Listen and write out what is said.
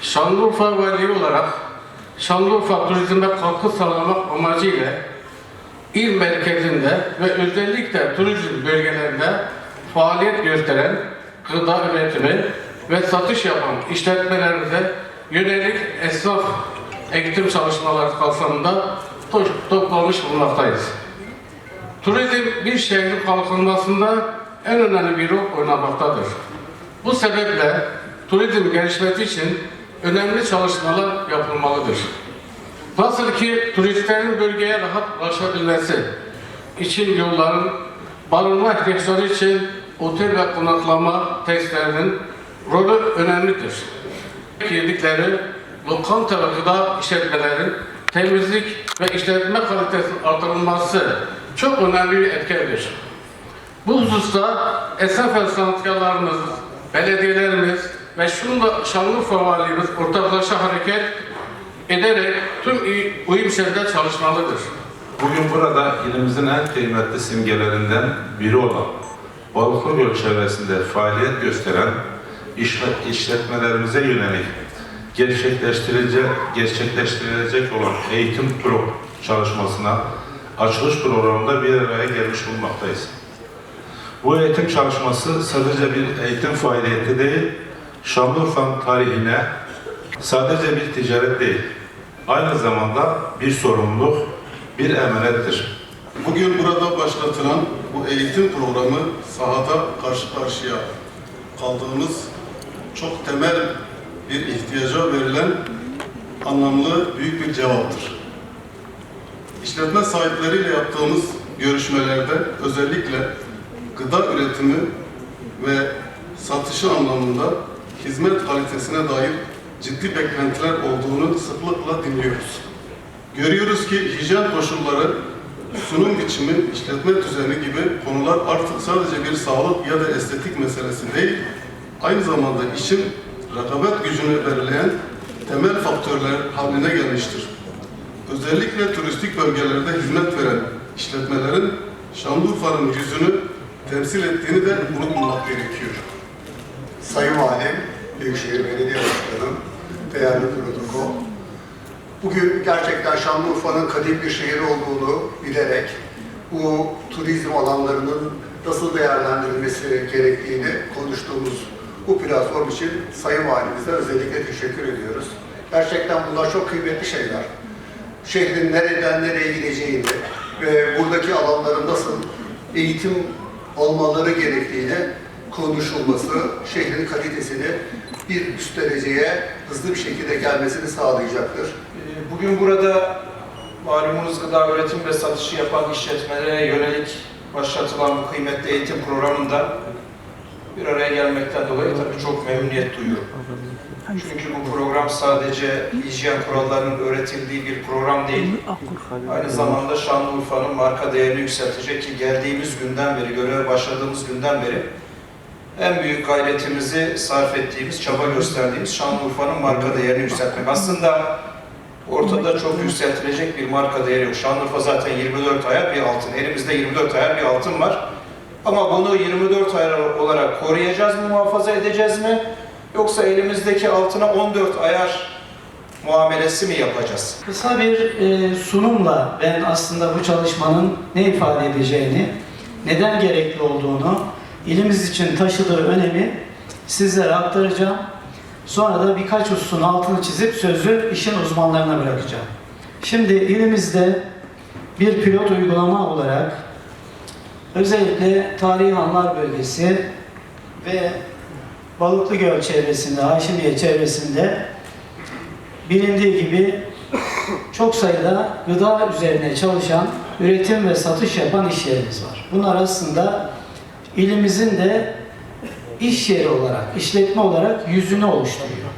Şanlıurfa Valiliği olarak Şanlıurfa turizme katkı sağlamak amacıyla il merkezinde ve özellikle turizm bölgelerinde faaliyet gösteren gıda üretimi ve satış yapan işletmelerimize yönelik esnaf eğitim çalışmaları kapsamında to- toplamış bulunmaktayız. Turizm bir şehrin kalkınmasında en önemli bir rol oynamaktadır. Bu sebeple turizm gelişmesi için önemli çalışmalar yapılmalıdır. Nasıl ki turistlerin bölgeye rahat ulaşabilmesi için yolların, barınma ihtiyaçları için otel ve konaklama tesislerinin rolü önemlidir. Yedikleri lokanta ve gıda işletmelerin temizlik ve işletme kalitesinin artırılması çok önemli bir etkendir. Bu hususta esnaf ve sanatkarlarımız, belediyelerimiz ve şunla Şanlıurfa Valiliğimiz ortaklaşa hareket ederek tüm uyum içerisinde çalışmalıdır. Bugün burada ilimizin en kıymetli simgelerinden biri olan Balıklı Göl çevresinde faaliyet gösteren işlet- işletmelerimize yönelik gerçekleştirilecek, gerçekleştirilecek olan eğitim pro çalışmasına açılış programında bir araya gelmiş bulunmaktayız. Bu eğitim çalışması sadece bir eğitim faaliyeti değil, Şanlıurfa'nın tarihine sadece bir ticaret değil, aynı zamanda bir sorumluluk, bir emanettir. Bugün burada başlatılan bu eğitim programı sahada karşı karşıya kaldığımız çok temel bir ihtiyaca verilen anlamlı büyük bir cevaptır. İşletme sahipleriyle yaptığımız görüşmelerde özellikle gıda üretimi ve satışı anlamında hizmet kalitesine dair ciddi beklentiler olduğunu sıklıkla dinliyoruz. Görüyoruz ki hijyen koşulları, sunum biçimi, işletme düzeni gibi konular artık sadece bir sağlık ya da estetik meselesi değil, aynı zamanda işin rekabet gücünü belirleyen temel faktörler haline gelmiştir. Özellikle turistik bölgelerde hizmet veren işletmelerin Şanlıurfa'nın yüzünü temsil ettiğini de unutmamak gerekiyor. Sayın Valim, Büyükşehir Belediye Başkanım, değerli protokol. Bugün gerçekten Şanlıurfa'nın kadim bir şehir olduğunu bilerek bu turizm alanlarının nasıl değerlendirilmesi gerektiğini konuştuğumuz bu platform için Sayın Valimize özellikle teşekkür ediyoruz. Gerçekten bunlar çok kıymetli şeyler. Şehrin nereden nereye gideceğini ve buradaki alanların nasıl eğitim almaları gerektiğini konuşulması şehrin kalitesini bir üst dereceye hızlı bir şekilde gelmesini sağlayacaktır. Ee, Bugün burada malumunuz gıda üretim ve satışı yapan işletmelere yönelik başlatılan bu kıymetli eğitim programında bir araya gelmekten dolayı tabii çok memnuniyet duyuyorum. Çünkü bu program sadece hijyen kurallarının öğretildiği bir program değil. Aynı zamanda Şanlıurfa'nın marka değerini yükseltecek ki geldiğimiz günden beri, göreve başladığımız günden beri en büyük gayretimizi sarf ettiğimiz, çaba gösterdiğimiz Şanlıurfa'nın marka değerini yükseltmek. Aslında ortada çok yükseltilecek bir marka değeri yok. Şanlıurfa zaten 24 ayar bir altın. Elimizde 24 ayar bir altın var. Ama bunu 24 ayar olarak koruyacağız mı, muhafaza edeceğiz mi? Yoksa elimizdeki altına 14 ayar muamelesi mi yapacağız? Kısa bir e, sunumla ben aslında bu çalışmanın ne ifade edeceğini, neden gerekli olduğunu, ilimiz için taşıdığı önemi sizlere aktaracağım. Sonra da birkaç hususun altını çizip sözü işin uzmanlarına bırakacağım. Şimdi ilimizde bir pilot uygulama olarak özellikle Tarihi Hanlar Bölgesi ve Balıklıgöl çevresinde, Haşimiye çevresinde bilindiği gibi çok sayıda gıda üzerine çalışan, üretim ve satış yapan iş yerimiz var. Bunlar aslında ilimizin de iş yeri olarak, işletme olarak yüzünü oluşturuyor.